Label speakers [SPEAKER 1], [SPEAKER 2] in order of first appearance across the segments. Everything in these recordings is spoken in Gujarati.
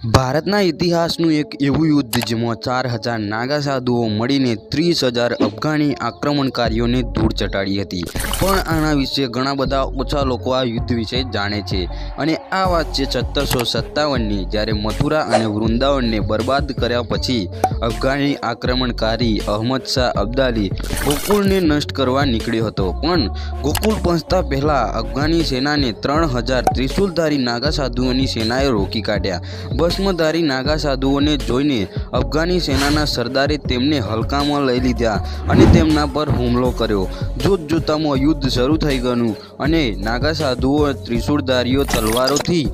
[SPEAKER 1] ભારતના ઇતિહાસનું એક એવું યુદ્ધ જેમાં ચાર હજાર નાગા સાધુઓ મળીને ત્રીસ હજાર અફઘાની આક્રમણકારીઓને ધૂળ ચટાડી હતી. પણ આના વિશે ઘણા બધા ઓછા લોકો આ યુદ્ધ વિશે જાણે છે અને આ વાત છે સત્તરસો સત્તાવનની જ્યારે મથુરા અને વૃંદાવનને બરબાદ કર્યા પછી અફઘાની આક્રમણકારી અહમદ શાહ અબ્દાલી ગોકુળને નષ્ટ કરવા નીકળ્યો હતો. પણ ગોકુળ પહોંચતા પહેલાં અફઘાની સેનાને ત્રણ હજાર ત્રિશુલધારી નાગા સાધુઓની સેનાએ રોકી કાઢ્યા. ભસ્મધારી નાગા સાધુઓને જોઈને અફઘાની સેનાના સરદારે તેમને હલકામાં લઈ લીધા અને તેમના પર હુમલો કર્યો. જોત જોતામાં યુદ્ધ શરૂ થઈ ગયું અને નાગા સાધુઓ ત્રિશુળધારીઓ તલવારોથી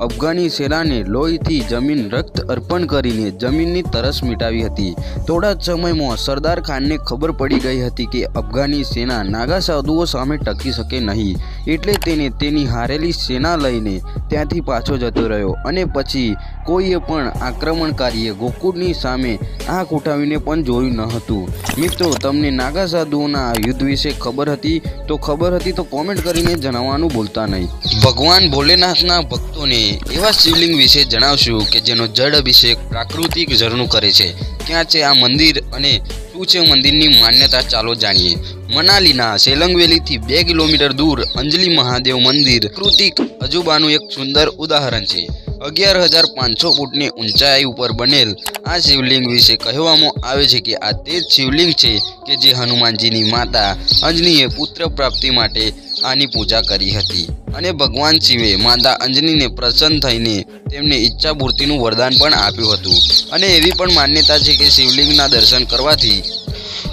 [SPEAKER 1] અફઘાની સેનાને લોહીથી જમીન રક્ત અર્પણ કરીને જમીનની તરસ મિટાવી હતી. થોડા જ સમયમાં સરદાર ખાનને ખબર પડી ગઈ હતી કે અફઘાની સેના નાગા સાધુઓ સામે ટકી શકે નહીં, એટલે તેને તેની હારેલી સેના લઈને ત્યાંથી પાછો જતો રહ્યો અને પછી કોઈએ પણ આક્રમણકારીએ ગોકુળની સામે આંખ ઉઠાવીને પણ જોયું ન હતું. મિત્રો, તમને નાગા સાધુઓના યુદ્ધ વિશે ખબર હતી? તો ખબર હતી તો કોમેન્ટ કરીને જણાવવાનું ભૂલતા નહીં. ભગવાન ભોલેનાથના ભક્તોને એવા શિવલિંગ વિશે જણાવશું કે જેનો જળ અભિષેક પ્રાકૃતિક ઝરણું કરે છે. ક્યાં છે આ મંદિર અને શું છે મંદિરની માન્યતા ચાલો જાણીએ. મનાલીના સેલંગવેલીથી બે કિલોમીટર દૂર અંજલિ મહાદેવ મંદિર પ્રાકૃતિક અજુબાનું એક સુંદર ઉદાહરણ છે. અગિયાર હજાર પાંચસો ફૂટની ઊંચાઈ ઉપર બનેલ. આ શિવલિંગ વિશે કહેવામાં આવે છે કે આ તે જ શિવલિંગ છે કે જે હનુમાનજીની માતા અંજનીએ પુત્ર પ્રાપ્તિ માટે આની પૂજા કરી હતી. અને ભગવાન શિવે માતા અંજનીને પ્રસન્ન થઈને તેમને ઈચ્છા પૂર્તિનું વરદાન પણ આપ્યું હતું. અને એવી પણ માન્યતા છે કે શિવલિંગના દર્શન કરવાથી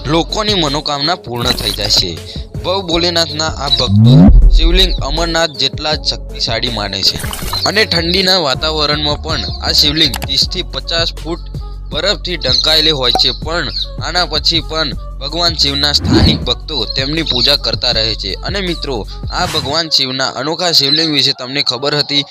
[SPEAKER 1] લોકોની મનોકામના પૂર્ણ થઈ જાય છે. ભવ ભોલેનાથના આ ભક્તો શિવલિંગ અમરનાથ જેટલા જ શક્તિશાળી માને છે. અને ઠંડીના વાતાવરણમાં પણ આ શિવલિંગ ત્રીસથી પચાસ ફૂટ બરફથી ઢંકાયેલી હોય છે. પણ આના પછી પણ ભગવાન શિવના સ્થાનિક ભક્તો તેમની પૂજા કરતા રહે છે. અને મિત્રો, આ ભગવાન શિવના અનોખા શિવલિંગ વિશે તમને ખબર હતી?